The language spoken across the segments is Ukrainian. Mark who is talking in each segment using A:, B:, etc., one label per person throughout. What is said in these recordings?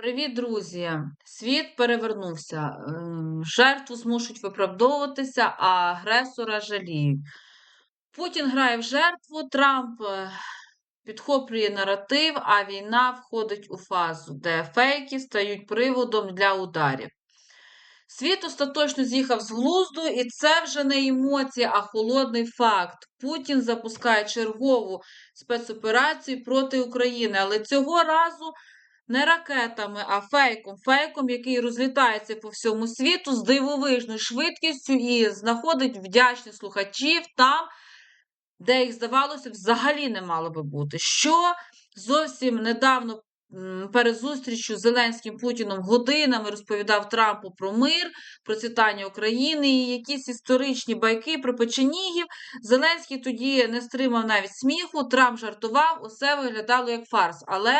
A: Привіт, друзі! Світ перевернувся. Ем, Жертву змушують виправдовуватися, а агресора жаліють. Путін грає в жертву, Трамп е, підхоплює наратив, а війна входить у фазу, де фейки стають приводом для ударів. Світ остаточно з'їхав з глузду, і це вже не емоції, а холодний факт. Путін запускає чергову спецоперацію проти України, але цього разу не ракетами, а фейком. Фейком, який розлітається по всьому світу з дивовижною швидкістю і знаходить вдячних слухачів там, де їх, здавалося, взагалі не мало би бути. Що зовсім недавно перед зустрічю з Зеленським Путіном годинами розповідав Трампу про мир, процвітання України і якісь історичні байки про печенігів. Зеленський тоді не стримав навіть сміху, Трамп жартував, усе виглядало як фарс. Але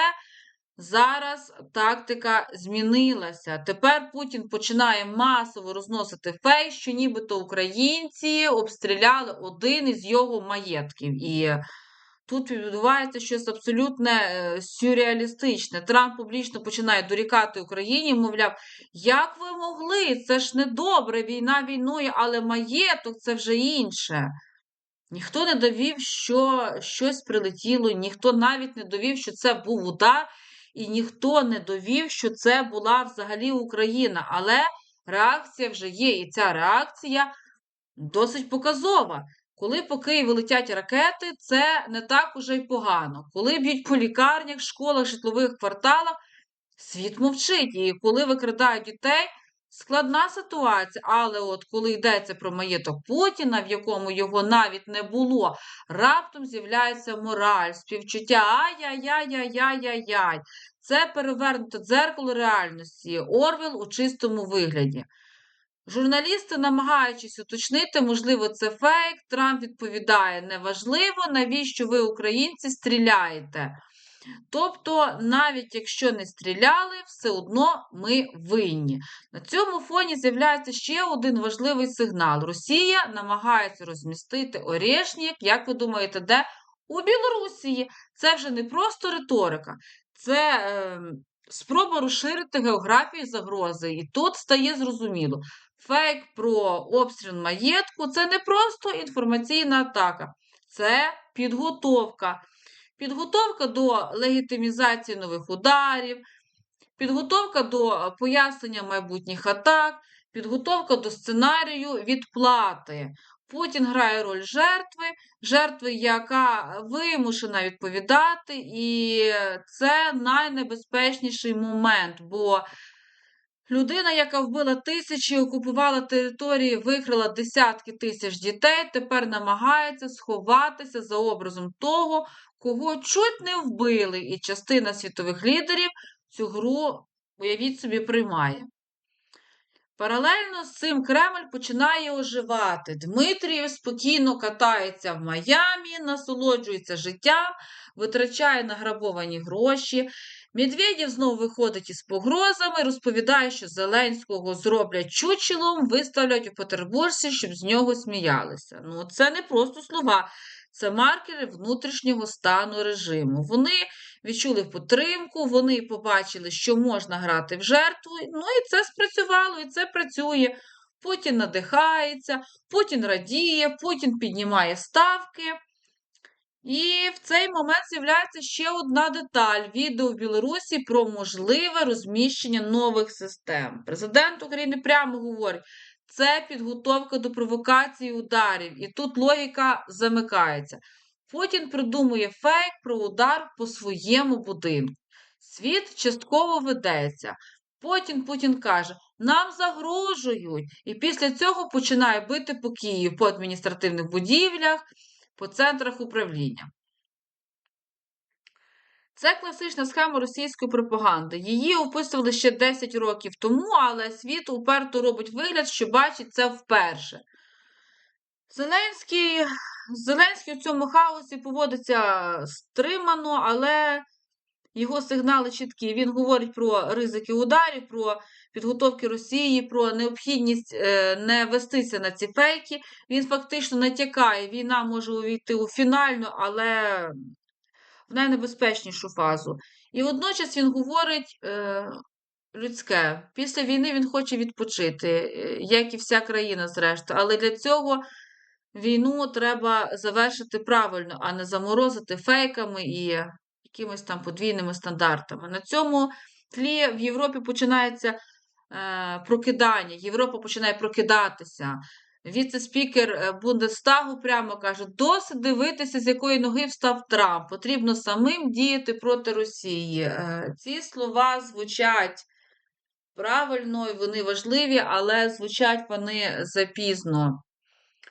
A: Зараз тактика змінилася. Тепер Путін починає масово розносити фейк, що нібито українці обстріляли один із його маєтків. І тут відбувається щось абсолютно е, сюрреалістичне. Трамп публічно починає дорікати Україні, мовляв, як ви могли? Це ж не добре, війна війною, але маєток це вже інше. Ніхто не довів, що щось прилетіло, ніхто навіть не довів, що це був удар і ніхто не довів, що це була взагалі Україна. Але реакція вже є, і ця реакція досить показова. Коли по Києву летять ракети, це не так уже й погано. Коли б'ють по лікарнях, школах, житлових кварталах, світ мовчить. І коли викрадають дітей, складна ситуація. Але от коли йдеться про маєток Путіна, в якому його навіть не було, раптом з'являється мораль, співчуття ай-яй-яй-яй-яй-яй. Це перевернуте дзеркало реальності, Орвел у чистому вигляді. Журналісти, намагаючись уточнити, можливо, це фейк, Трамп відповідає: неважливо, навіщо ви, українці, стріляєте. Тобто, навіть якщо не стріляли, все одно ми винні. На цьому фоні з'являється ще один важливий сигнал: Росія намагається розмістити Орешнік, як ви думаєте, де? У Білорусі. Це вже не просто риторика, це е, спроба розширити географію загрози. І тут стає зрозуміло, фейк про обстріл маєтку це не просто інформаційна атака, це підготовка. Підготовка до легітимізації нових ударів, підготовка до пояснення майбутніх атак, підготовка до сценарію відплати. Путін грає роль жертви, жертви, яка вимушена відповідати, і це найнебезпечніший момент. бо Людина, яка вбила тисячі, окупувала території, викрила десятки тисяч дітей, тепер намагається сховатися за образом того, кого чуть не вбили, і частина світових лідерів цю гру, уявіть собі, приймає. Паралельно з цим Кремль починає оживати. Дмитрієв спокійно катається в Майамі, насолоджується життям, витрачає награбовані гроші. Медведєв знову виходить із погрозами, розповідає, що Зеленського зроблять чучелом, виставлять у Петербурзі, щоб з нього сміялися. Ну, це не просто слова, це маркери внутрішнього стану режиму. Вони відчули підтримку, вони побачили, що можна грати в жертву. Ну і це спрацювало, і це працює. Путін надихається, Путін радіє, Путін піднімає ставки. І в цей момент з'являється ще одна деталь відео в Білорусі про можливе розміщення нових систем. Президент України прямо говорить, це підготовка до провокації ударів, і тут логіка замикається. Путін придумує фейк про удар по своєму будинку. Світ частково ведеться. Потім Путін каже, нам загрожують. І після цього починає бити по Києву, по адміністративних будівлях, по центрах управління. Це класична схема російської пропаганди. Її описували ще 10 років тому, але світ уперто робить вигляд, що бачить це вперше. Зеленський Зеленський у цьому хаосі поводиться стримано, але його сигнали чіткі. Він говорить про ризики ударів, про підготовки Росії, про необхідність е, не вестися на ці фейки. Він фактично натякає, війна може увійти у фінальну, але в найнебезпечнішу фазу. І водночас він говорить е, людське. Після війни він хоче відпочити, е, як і вся країна, зрештою. Але для цього війну треба завершити правильно, а не заморозити фейками і якимись там подвійними стандартами. На цьому тлі в Європі починається е, прокидання. Європа починає прокидатися. Віце-спікер е, Бундестагу прямо каже: досить дивитися, з якої ноги встав Трамп. Потрібно самим діяти проти Росії. Е, Ці слова звучать правильно, і вони важливі, але звучать вони запізно.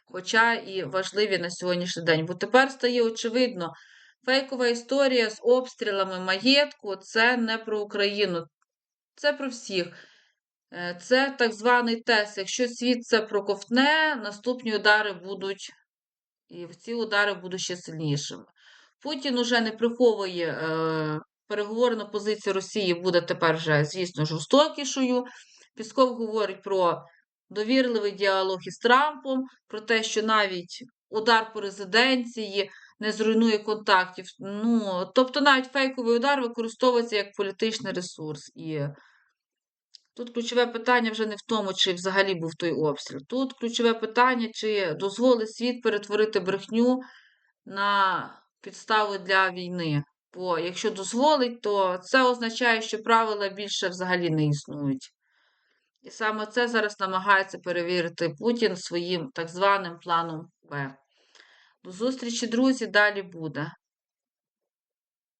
A: Хоча і важливі на сьогоднішній день. Бо тепер стає очевидно, фейкова історія з обстрілами маєтку це не про Україну, це про всіх. Е, Це так званий тест. Якщо світ це проковтне, наступні удари будуть, і ці удари будуть ще сильнішими. Путін уже не приховує е, переговорна позиція Росії буде тепер вже, звісно, жорстокішою. Пісков говорить про довірливий діалог із Трампом, про те, що навіть удар по резиденції не зруйнує контактів. Ну, тобто навіть фейковий удар використовується як політичний ресурс. І Тут ключове питання вже не в тому, чи взагалі був той обстріл. Тут ключове питання, чи дозволить світ перетворити брехню на підставу для війни. Бо якщо дозволить, то це означає, що правила більше взагалі не існують. І саме це зараз намагається перевірити Путін своїм так званим планом Б. До зустрічі, друзі, далі буде.